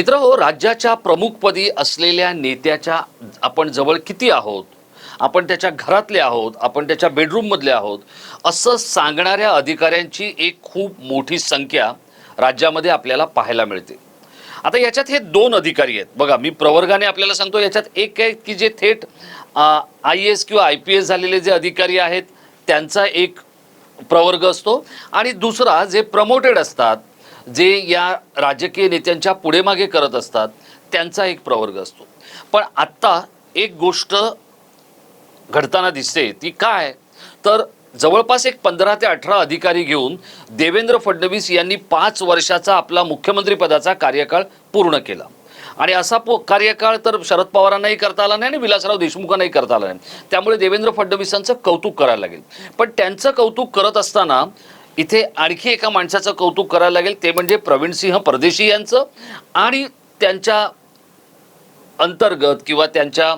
मित्र हो राज्याच्या प्रमुखपदी असलेल्या नेत्याच्या आपण जवळ किती आहोत? आपण त्याच्या घरातले आहोत? आपण त्याच्या बेडरूममधले आहोत? असं सांगणाऱ्या अधिकाऱ्यांची एक खूप मोठी संख्या राज्यामध्ये आपल्याला पाहायला मिळते. आता याच्यात हे दोन अधिकारी आहेत. बघा मी प्रवर्गाने आपल्याला सांगतो याच्यात एक आहे की जे थेट आय एस किंवा आय पी एस झालेले जे अधिकारी आहेत त्यांचा एक प्रवर्ग असतो. आणि दुसरा जे प्रमोटेड असतात जे या राजकीय नेत्यांच्या पुढे मागे करत असतात त्यांचा एक प्रवर्ग असतो. पण आत्ता एक गोष्ट घडताना दिसते ती काय? तर जवळपास एक पंधरा ते अठरा अधिकारी घेऊन देवेंद्र फडणवीस यांनी पाच वर्षाचा आपला मुख्यमंत्रीपदाचा कार्यकाळ पूर्ण केला. आणि असा पो कार्यकाळ तर शरद पवारांनाही करता आला नाही आणि विलासराव देशमुखांनाही करता आला नाही. त्यामुळे देवेंद्र फडणवीसांचं कौतुक करायला लागेल. पण त्यांचं कौतुक करत असताना इथे आणखी एका माणसाचं कौतुक करायला लागेल. ते म्हणजे प्रवीणसिंह परदेशी यांचं आणि त्यांच्या अंतर्गत किंवा त्यांच्या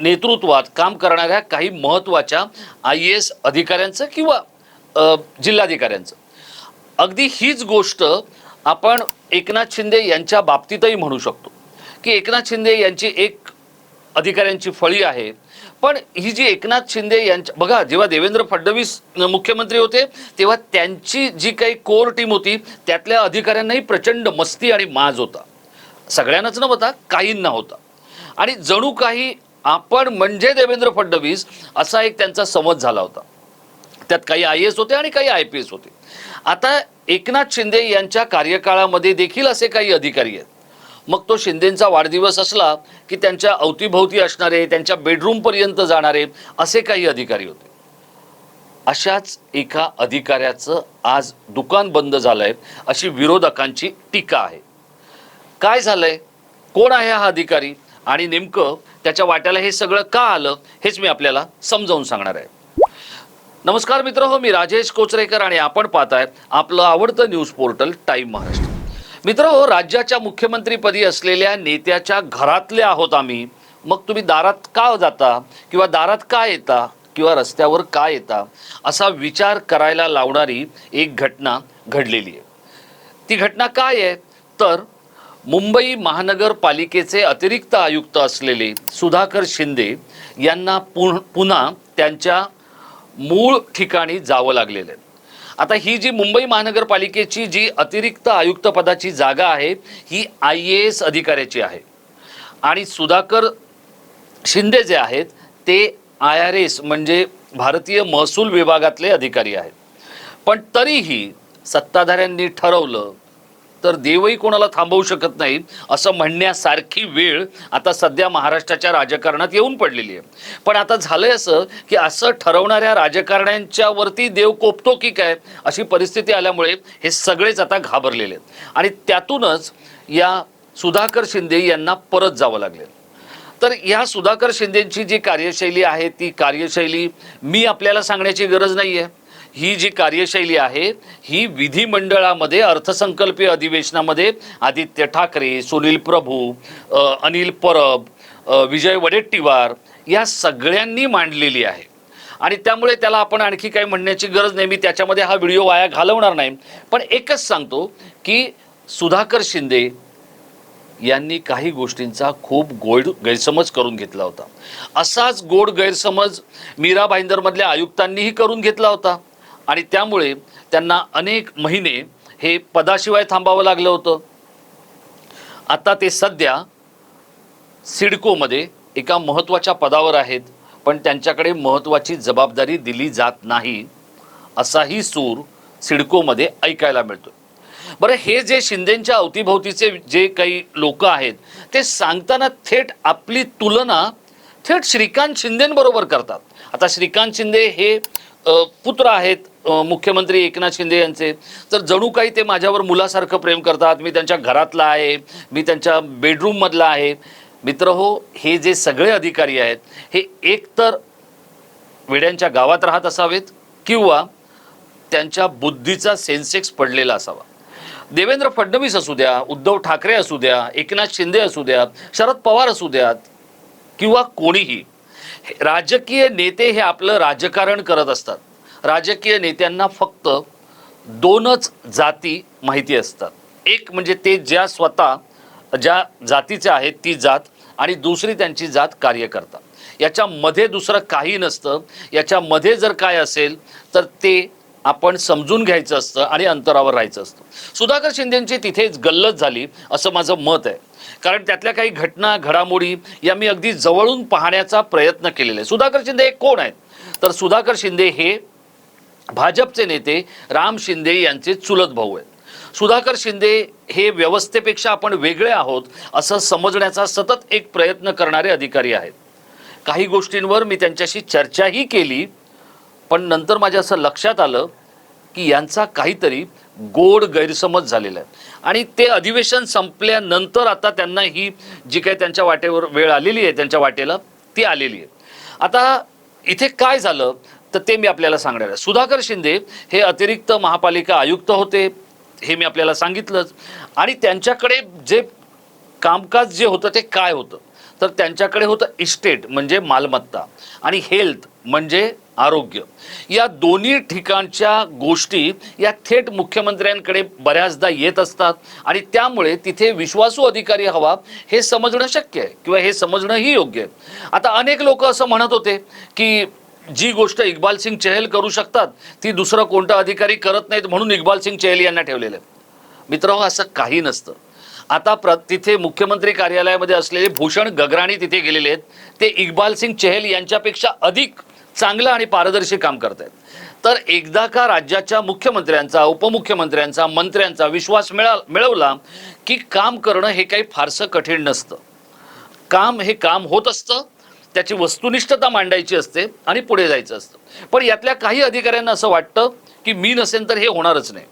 नेतृत्वात काम करणाऱ्या काही महत्त्वाच्या आय एस अधिकाऱ्यांचं किंवा जिल्हाधिकाऱ्यांचं. अगदी हीच गोष्ट आपण एकनाथ शिंदे यांच्या बाबतीतही म्हणू शकतो. की एकनाथ शिंदे यांची एक अधिकाऱ्यांची फळी आहे. पण ही जी एकनाथ शिंदे यांच्या बघा जेव्हा देवेंद्र फडणवीस मुख्यमंत्री होते तेव्हा त्यांची जी काही कोर टीम होती त्यातल्या अधिकाऱ्यांनाही प्रचंड मस्ती आणि माज होता. सगळ्यांनाच न होता काहींना होता. आणि जणू काही आपण म्हणजे देवेंद्र फडणवीस असा एक त्यांचा समज झाला होता. त्यात काही आय एस होते आणि काही आय पी एस होते. आता एकनाथ शिंदे यांच्या कार्यकाळामध्ये देखील असे काही अधिकारी आहेत. मग तो शिंदेंचा वाढदिवस असला की त्यांच्या अवतीभोवती असणारे त्यांच्या बेडरूमपर्यंत जाणारे असे काही अधिकारी होते. अशाच एका अधिकाऱ्याचं आज दुकान बंद झालंय अशी विरोधकांची टीका आहे. काय झालंय? कोण आहे हा अधिकारी? आणि नेमकं त्याच्या वाट्याला हे सगळं का आलं? हेच मी आपल्याला समजावून सांगणार आहे. नमस्कार मित्र हो मी राजेश कोचरेकर आणि आपण पाहताय आपलं आवडतं न्यूज पोर्टल टाईम महाराष्ट्र मित्र हो राज्याच्या मुख्यमंत्रीपदी असलेल्या नेत्याच्या घरातले आहोत आम्ही. मग तुम्ही दारात का जाता? किंवा दारात का येता? किंवा रस्त्यावर का येता? असा विचार करायला लावणारी एक घटना घडलेली आहे. ती घटना काय आहे? तर मुंबई महानगरपालिकेचे अतिरिक्त आयुक्त असलेले सुधाकर शिंदे यांना पुन पुन्हा त्यांच्या मूळ ठिकाणी जावं लागलेलं आहे. आता ही जी मुंबई महानगरपालिकेची जी अतिरिक्त आयुक्त पदाची जागा आहे ही आय ए एस अधिकाऱ्याची आहे. आणि सुधाकर शिंदे जे आहेत ते आय आर एस म्हणजे भारतीय महसूल विभागातले अधिकारी आहेत. पण तरीही सत्ताधाऱ्यांनी ठरवलं तर देवही कोणाला थांबवू शकत नाही असं म्हणण्यासारखी वेळ आता सध्या महाराष्ट्राच्या राजकारणात येऊन पडलेली आहे. पण आता झालंय असं की असं ठरवणाऱ्या राजकारण्यांच्या वरती देव कोपतो की काय अशी परिस्थिती आल्यामुळे हे सगळेच आता घाबरलेले आहेत. आणि त्यातूनच या सुधाकर शिंदे यांना परत जावं लागले तर ह्या सुधाकर शिंदेची जी कार्यशैली आहे ती कार्यशैली मी आपल्याला सांगण्याची गरज नाही आहे ही जी कार्यशैली आहे ही विधिमंडळामध्ये अर्थसंकल्पीय अधिवेशनामध्ये आदित्य ठाकरे सुनील प्रभू अनिल परब विजय वडेट्टीवार या सगळ्यांनी मांडलेली आहे. आणि त्यामुळे त्याला आपण आणखी काही म्हणण्याची गरज नाही मी त्याच्यामध्ये हा व्हिडिओ वाया घालवणार नाही. पण एकच सांगतो की सुधाकर शिंदे यांनी काही गोष्टींचा खूप गोड गैरसमज करून घेतला होता. असाच गोड गैरसमज मीरा भाईंदरमधल्या आयुक्तांनीही करून घेतला होता. आणि त्यामुळे त्यांना अनेक महिने हे पदाशिवाय थांबावं लागलं होतं. आता ते सध्या सिडकोमध्ये एका महत्त्वाच्या पदावर आहेत पण त्यांच्याकडे महत्त्वाची जबाबदारी दिली जात नाही असाही सूर सिडकोमध्ये ऐकायला मिळतो बरं हे जे शिंदेच्या अवतीभोवतीचे जे काही लोक आहेत ते सांगताना थेट आपली तुलना थेट श्रीकांत शिंदेंबरोबर करतात. आता श्रीकांत शिंदे हे पुत्र आहेत मुख्यमंत्री एकनाथ शिंदे यांचे. तर जणू काही ते माझ्यावर मुलासारखं प्रेम करतात. मी त्यांच्या घरातला आहे. मी त्यांच्या बेडरूममधला आहे. मित्र हो हे जे सगळे अधिकारी आहेत हे एकतर वेड्यांच्या गावात राहत असावेत किंवा त्यांच्या बुद्धीचा सेन्सेक्स पडलेला असावा. देवेंद्र फडणवीस असू द्या उद्धव ठाकरे असू द्या एकनाथ शिंदे असू द्या शरद पवार असू द्यात किंवा कोणीही. राजकीय नेते हे आपलं राजकारण करत असतात. राजकीय नेत्यांना फक्त दोनच जाती माहिती असतात. एक म्हणजे ते ज्या स्वतः ज्या जातीचे आहेत ती जात आणि दुसरी त्यांची जात कार्य करतात याच्यामध्ये दुसरं काही नसतं. याच्यामध्ये जर काय असेल तर ते आपण समजून घ्यायचं असतं आणि अंतरावर राहायचं असतं. सुधाकर शिंदेंची तिथेच गल्लत झाली असं माझं मत आहे. कारण त्यातल्या काही घटना घडामोडी या मी अगदी जवळून पाहण्याचा प्रयत्न केलेला. आहे सुधाकर शिंदे हे कोण आहेत? तर सुधाकर शिंदे हे भाजपचे नेते राम शिंदे यांचे चुलत भाऊ आहेत. सुधाकर शिंदे हे व्यवस्थेपेक्षा आपण वेगळे आहोत असं समजण्याचा सतत एक प्रयत्न करणारे अधिकारी आहेत. काही गोष्टींवर मी त्यांच्याशी चर्चाही केली पण नंतर माझ्या असं लक्षात आलं की यांचा काहीतरी गोड गैरसमज झालेला आहे. आणि ते अधिवेशन संपल्यानंतर आता त्यांना ही जी काही त्यांच्या वाटेवर वेळ आलेली आहे त्यांच्या वाटेला ती आलेली आहे. आता इथे काय झालं? तर ते मी आपल्याला सांगणार आहे. सुधाकर शिंदे हे अतिरिक्त महापालिका आयुक्त होते हे मी आपल्याला सांगितलंच. आणि त्यांच्याकडे जे कामकाज जे होतं ते काय होतं? तर त्यांच्याकडे होतं इस्टेट म्हणजे मालमत्ता आणि हेल्थ म्हणजे आरोग्य. या दोन्ही ठिकाणच्या गोष्टी या थेट मुख्यमंत्र्यांकडे बऱ्याचदा येत असतात आणि त्यामुळे तिथे विश्वासू अधिकारी हवा हे समजणं शक्य आहे किंवा हे समजणंही योग्य आहे. आता अनेक लोक असं म्हणत होते की जी गोष्ट इक्बाल सिंग चहल करू शकतात ती दुसरं कोणता अधिकारी करत नाहीत म्हणून इक्बाल सिंग चहल यांना ठेवलेलं आहे. मित्र हो, असं काही नसतं. आता प्र तिथे मुख्यमंत्री कार्यालयामध्ये असलेले भूषण गगराणी तिथे गेलेले आहेत. ते इक्बाल सिंग चहल यांच्यापेक्षा अधिक चांगलं आणि पारदर्शी काम करत आहेत. तर एकदा का राज्याच्या मुख्यमंत्र्यांचा उपमुख्यमंत्र्यांचा मंत्र्यांचा विश्वास मिळा मिळवला की काम करणं हे काही फारसं कठीण नसतं. काम हे काम होत असतं त्याची वस्तुनिष्ठता मांडायची असते आणि पुढे जायचं असतं. पण यातल्या काही अधिकाऱ्यांना असं वाटतं की मी नसेन तर हे होणारच नाही.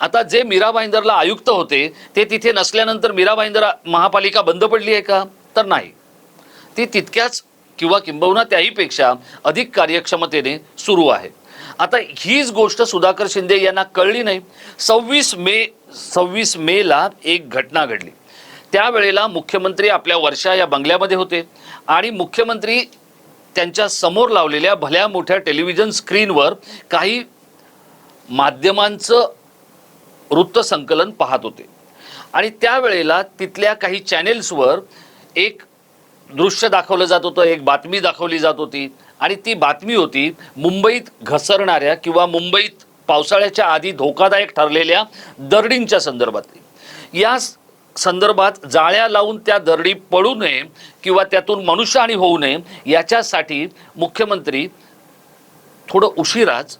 आता जे मीरा भाईंदरला आयुक्त होते ते तिथे नसल्यानंतर मीरा भाईंदर महापालिका बंद पडली आहे का? तर नाही. ती तितक्याच किंवा किंबहुना त्याहीपेक्षा अधिक कार्यक्षमतेने सुरू आहे. आता हीच गोष्ट सुधाकर शिंदे यांना कळली नाही. सव्वीस मे सव्वीस मेला एक घटना घडली. त्यावेळेला मुख्यमंत्री आपल्या वर्षा या बंगल्यामध्ये होते. आणि मुख्यमंत्री त्यांच्यासमोर लावलेल्या भल्या मोठ्या टेलिव्हिजन स्क्रीनवर काही माध्यमांचं वृत्तसंकलन पाहत होते. आणि त्यावेळेला तिथल्या काही चॅनेल्सवर एक दृश्य दाखवलं जात होतं एक बातमी दाखवली जात होती. आणि ती बातमी होती मुंबईत घसरणाऱ्या किंवा मुंबईत पावसाळ्याच्या आधी धोकादायक ठरलेल्या दरडींच्या संदर्भातली. या संदर्भात जाळ्या लावून त्या दरडी पडू नये किंवा त्यातून मनुष्यहानी होऊ नये याच्यासाठी मुख्यमंत्री थोडं उशिराच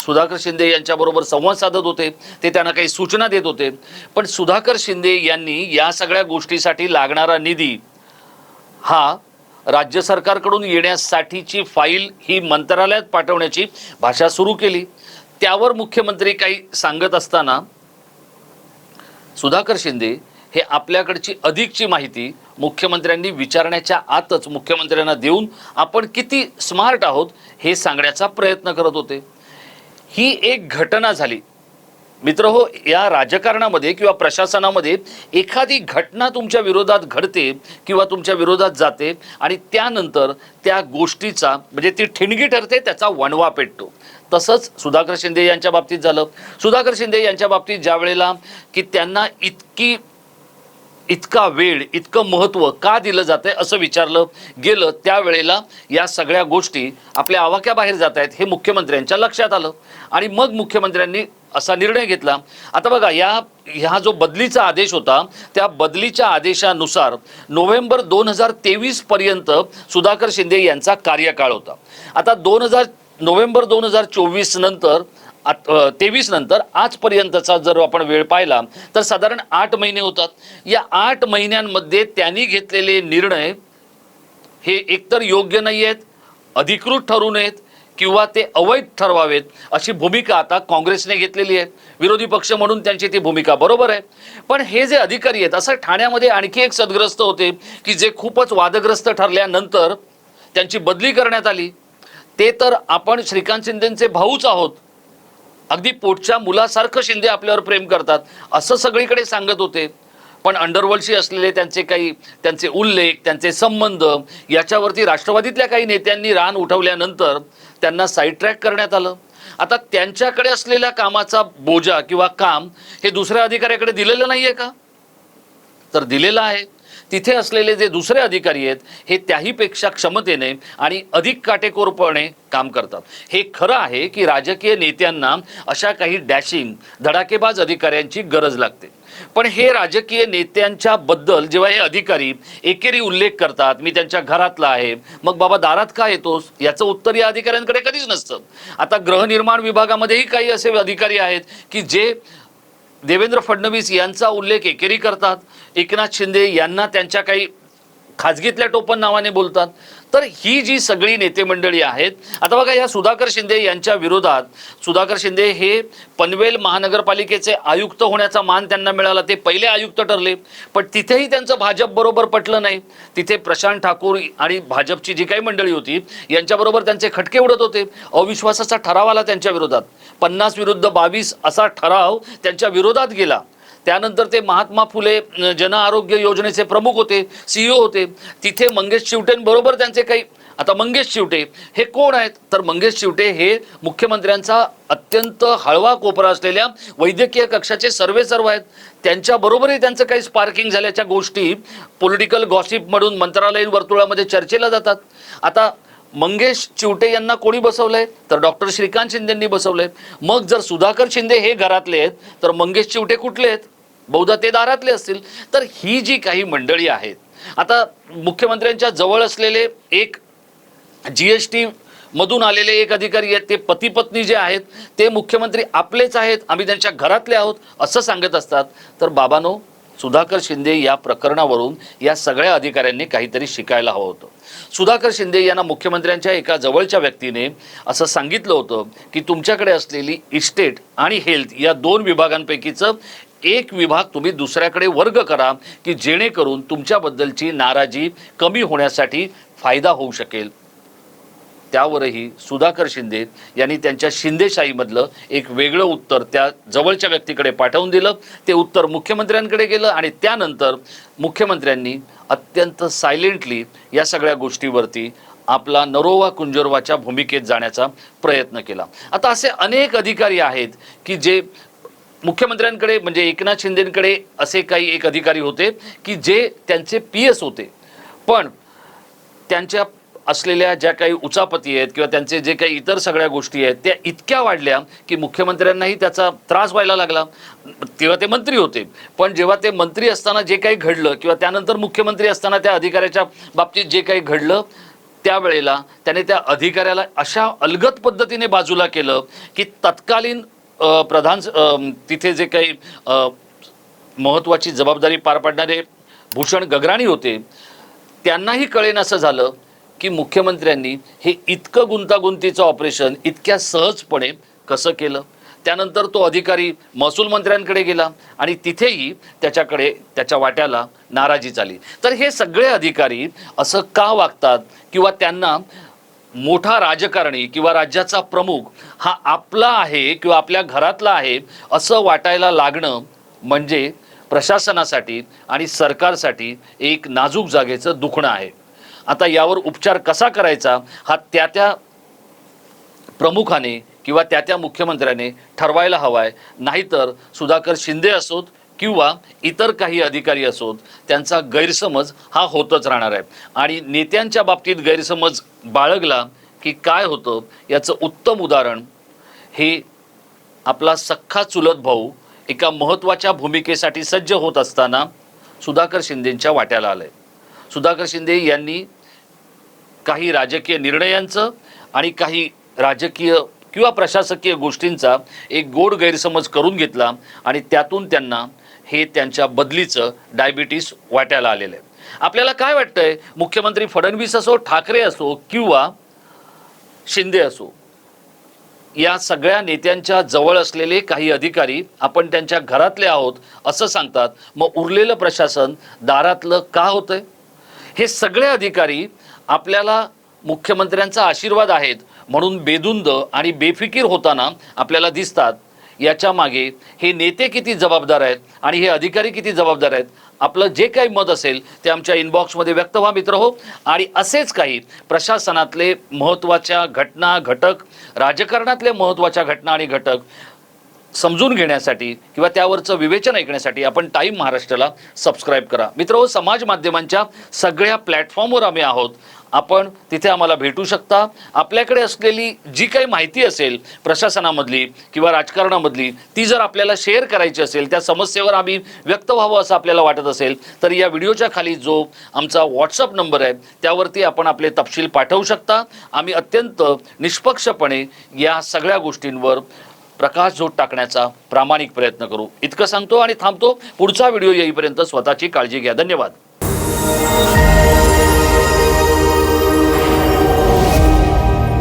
सुधाकर शिंदे यांच्याबरोबर संवाद साधत होते. ते त्यांना काही सूचना देत होते. पण सुधाकर शिंदे यांनी या सगळ्या गोष्टीसाठी लागणारा निधी हा राज्य सरकारकडून येण्यासाठीची फाईल ही मंत्रालयात पाठवण्याची भाषा सुरू केली. त्यावर मुख्यमंत्री काही सांगत असताना सुधाकर शिंदे हे आपल्याकडची अधिकची माहिती मुख्यमंत्र्यांनी विचारण्याच्या आतच मुख्यमंत्र्यांना देऊन आपण किती स्मार्ट आहोत हे सांगण्याचा प्रयत्न करत होते. ही एक घटना झाली. मित्र हो या राजकारणामध्ये किंवा प्रशासनामध्ये एखादी घटना तुमच्या विरोधात घडते किंवा तुमच्या विरोधात जाते आणि त्यानंतर त्या गोष्टीचा म्हणजे ती ठिणगी ठरते त्याचा वणवा पेटतो. तसंच सुधाकर शिंदे यांच्या बाबतीत झालं. सुधाकर शिंदे यांच्या बाबतीत ज्या वेळेला की त्यांना इतकी इतका वेळ इतकं महत्त्व का दिलं जात आहे असं विचारलं गेलं त्यावेळेला या सगळ्या गोष्टी आपल्या आवाक्याबाहेर जात आहेत हे मुख्यमंत्र्यांच्या लक्षात आलं. आणि मग मुख्यमंत्र्यांनी असा निर्णय घेतला. आता बघा या ह्या जो बदलीचा आदेश होता त्या बदलीच्या आदेशानुसार नोव्हेंबर दोन हजार तेवीस पर्यंत सुधाकर शिंदे यांचा कार्यकाळ होता. आता दोन हजार नोव्हेंबर दोन हजार चोवीस नंतर तेवीस नंतर आजपर्यंतचा जर आपण वेळ पाहिला तर साधारण आठ महिने होतात. या आठ महिन्यांमध्ये त्यांनी घेतलेले निर्णय हे एकतर योग्य नाही आहेत अधिकृत ठरू नयेत किंवा ते अवैध ठरवावेत अशी भूमिका आता काँग्रेसने घेतलेली आहे. विरोधी पक्ष म्हणून त्यांची ती भूमिका बरोबर आहे. पण हे जे अधिकारी आहेत असं ठाण्यामध्ये आणखी एक सदग्रस्त होते की जे खूपच वादग्रस्त ठरल्यानंतर त्यांची बदली करण्यात आली. ते तर आपण श्रीकांत शिंदेचे भाऊच आहोत. अगदी पोटच्या मुलासारखं शिंदे आपल्यावर प्रेम करतात असं सगळीकडे सांगत होते. पण अंडरवर्ल्डशी असलेले त्यांचे काही त्यांचे उल्लेख त्यांचे संबंध याच्यावरती राष्ट्रवादीतल्या काही नेत्यांनी रान उठवल्यानंतर त्यांना साईड ट्रॅक करण्यात आलं. आता त्यांच्याकडे असलेल्या कामाचा बोजा किंवा काम हे दुसऱ्या अधिकाऱ्याकडे दिलेलं नाही आहे का? तर दिलेलं आहे. तिथे असलेले जे दुसरे अधिकारी आहेत हे त्याहीपेक्षा क्षमतेने आणि अधिक काटेकोरपणे काम करतात. हे खरं आहे की राजकीय नेत्यांना अशा काही डॅशिंग धडाकेबाज अधिकाऱ्यांची गरज लागते. पण हे राजकीय नेत्यांच्या बद्दल जेव्हा हे अधिकारी एकेरी उल्लेख करतात मी त्यांच्या घरातला आहे मग बाबा दारात का येतोस? याचं उत्तर या अधिकाऱ्यांकडे कधीच नसतं. आता गृहनिर्माण विभागामध्येही काही असे अधिकारी आहेत की जे देवेंद्र फडणवीस यांचा उल्लेख एकेरी करतात एकनाथ शिंदे यांना त्यांच्या काही खाजगीतल्या टोपण नावाने बोलतात. तर ही जी सगळी नेते मंडळी आहेत आता बघा या सुधाकर शिंदे यांच्या विरोधात सुधाकर शिंदे हे पनवेल महानगरपालिकेचे आयुक्त होण्याचा मान त्यांना मिळाला ते पहिले आयुक्त ठरले. पण तिथेही त्यांचं भाजप बरोबर पटलं नाही. तिथे प्रशांत ठाकूर आणि भाजपची जी काही मंडळी होती यांच्याबरोबर त्यांचे खटके उडत होते. अविश्वासाचा ठराव आला त्यांच्या विरोधात. पन्नास विरुद्ध बावीस असा ठराव त्यांच्या विरोधात गेला. त्यानंतर ते महात्मा फुले जन आरोग्य योजनेचे प्रमुख होते सीईओ होते. तिथे मंगेश शिवटेंबरोबर त्यांचे काही आता मंगेश शिवटे हे कोण आहेत? तर मंगेश शिवटे हे मुख्यमंत्र्यांचा अत्यंत हळवा कोपरा असलेल्या वैद्यकीय कक्षाचे सर्वे सर्व आहेत. त्यांच्याबरोबरही त्यांचं काही स्पार्किंग झाल्याच्या गोष्टी पॉलिटिकल गॉसिप म्हणून मंत्रालयीन वर्तुळामध्ये चर्चेला जातात. आता मंगेश चिवटे यांना कोणी बसवलंय? तर डॉक्टर श्रीकांत शिंदेंनी बसवलंय. मग जर सुधाकर शिंदे हे घरातले आहेत तर मंगेश चिवटे कुठले आहेत? बहुधा ते दारातले असतील. तर ही जी काही मंडळी आहेत आता मुख्यमंत्र्यांच्या जवळ असलेले एक जी एस टी मधून आलेले एक अधिकारी आहेत ते पती पत्नी जे आहेत ते मुख्यमंत्री आपलेच आहेत आम्ही त्यांच्या घरातले आहोत असं सांगत असतात. तर बाबानो सुधाकर शिंदे या प्रकरणावरून या सगळ्या अधिकाऱ्यांनी काहीतरी शिकायला हवं होतं. सुधाकर शिंदे यांना मुख्यमंत्र्यांच्या एका जवळच्या व्यक्तीने असं सांगितलं होतं की तुमच्याकडे असलेली इस्टेट आणि हेल्थ या दोन विभागांपैकीचं एक विभाग तुम्ही दुसऱ्याकडे वर्ग करा की जेणेकरून तुमच्याबद्दलची नाराजी कमी होण्यासाठी फायदा होऊ शकेल. त्यावरही सुधाकर शिंदे यांनी त्यांच्या शिंदेशाहीमधलं एक वेगळं उत्तर त्या जवळच्या व्यक्तीकडे पाठवून दिलं. ते उत्तर मुख्यमंत्र्यांकडे गेलं आणि त्यानंतर मुख्यमंत्र्यांनी अत्यंत सायलेंटली या सगळ्या गोष्टीवरती आपला नरोवा कुंजोरवाच्या भूमिकेत जाण्याचा प्रयत्न केला. आता असे अनेक अधिकारी आहेत की जे मुख्यमंत्र्यांकडे म्हणजे एकनाथ शिंदेकडे असे काही एक अधिकारी होते की जे त्यांचे पी एस होते. पण त्यांच्या असलेल्या ज्या काही उचापती आहेत किंवा त्यांचे जे काही इतर सगळ्या गोष्टी आहेत त्या इतक्या वाढल्या की मुख्यमंत्र्यांनाही त्याचा त्रास व्हायला लागला. तेव्हा ते मंत्री होते. पण जेव्हा ते मंत्री असताना जे काही घडलं किंवा त्यानंतर मुख्यमंत्री असताना त्या अधिकाऱ्याच्या बाबतीत जे काही घडलं त्यावेळेला त्याने त्या अधिकाऱ्याला अशा अलगत पद्धतीने बाजूला केलं की तत्कालीन प्रधान तिथे जे काही महत्त्वाची जबाबदारी पार पाडणारे भूषण गगराणी होते त्यांनाही कळेन असं झालं. की मुख्यमंत्र्यांनी हे इतकं गुंतागुंतीचं ऑपरेशन इतक्या सहजपणे कसं केलं? त्यानंतर तो अधिकारी महसूल मंत्र्यांकडे गेला आणि तिथेही त्याच्याकडे त्याच्या वाट्याला नाराजी झाली. तर हे सगळे अधिकारी असं का वागतात किंवा त्यांना मोठा राजकारणी किंवा राज्याचा प्रमुख हा आपला आहे किंवा आपल्या घरातला आहे असं वाटायला लागणं म्हणजे प्रशासनासाठी आणि सरकारसाठी एक नाजूक जागेचं दुखणं आहे. आता यावर उपचार कसा करायचा हा त्या त्या प्रमुखाने किंवा त्या त्या मुख्यमंत्र्याने ठरवायला हवा आहे नाहीतर सुधाकर शिंदे असोत किंवा इतर काही अधिकारी असोत त्यांचा गैरसमज हा होतच राहणार आहे. आणि नेत्यांच्या बाबतीत गैरसमज बाळगला की काय होतं याचं उत्तम उदाहरण हे आपला सख्खा चुलत भाऊ एका महत्त्वाच्या भूमिकेसाठी सज्ज होत असताना सुधाकर शिंदेंच्या वाट्याला आलं आहे सुधाकर शिंदे यांनी काही राजकीय निर्णयांचं आणि काही राजकीय किंवा प्रशासकीय गोष्टींचा एक गोड गैरसमज करून घेतला आणि त्यातून त्यांना हे त्यांच्या बदलीचं डायबिटीस वाट्याला आलेलं आहे. आपल्याला काय वाटतंय? मुख्यमंत्री फडणवीस असो ठाकरे असो किंवा शिंदे असो या सगळ्या नेत्यांच्या जवळ असलेले काही अधिकारी आपण त्यांच्या घरातले आहोत असं सांगतात. मग उरलेलं प्रशासन दारातलं का होतंय? हे सगळे अधिकारी आपल्याला मुख्यमंत्र्यांचा आशीर्वाद आहेत म्हणून बेदुंद आणि बेफिकीर होताना आपल्याला दिसतात. याच्या मागे हे नेते किती जबाबदार आहेत आणि हे अधिकारी किती जबाबदार आहेत आपलं जे काही मत असेल ते आमच्या इनबॉक्समध्ये व्यक्त व्हा मित्र हो. आणि असेच काही प्रशासनातले महत्त्वाच्या घटना घटक राजकारणातले महत्त्वाच्या घटना आणि घटक समजून घेण्यासाठी किंवा त्यावरचं विवेचन ऐकण्यासाठी आपण टाईम महाराष्ट्राला सबस्क्राईब करा. मित्र समाज माध्यमांच्या सगळ्या प्लॅटफॉर्मवर आम्ही आहोत. आपण तिथे आम्हाला भेटू शकता. आपल्याकडे असलेली जी काही माहिती असेल प्रशासनामधली किंवा राजकारणामधली ती जर आपल्याला शेअर करायची असेल त्या समस्येवर आम्ही व्यक्त व्हावं असं आपल्याला वाटत असेल तर या व्हिडिओच्या खाली जो आमचा व्हॉट्सअप नंबर आहे त्यावरती आपण आपले तपशील पाठवू शकता. आम्ही अत्यंत निष्पक्षपणे या सगळ्या गोष्टींवर प्रकाश झोत टाकण्याचा प्रामाणिक प्रयत्न करू. इतकं सांगतो आणि थांबतो. पुढचा व्हिडिओ येईपर्यंत स्वतःची काळजी घ्या. धन्यवाद.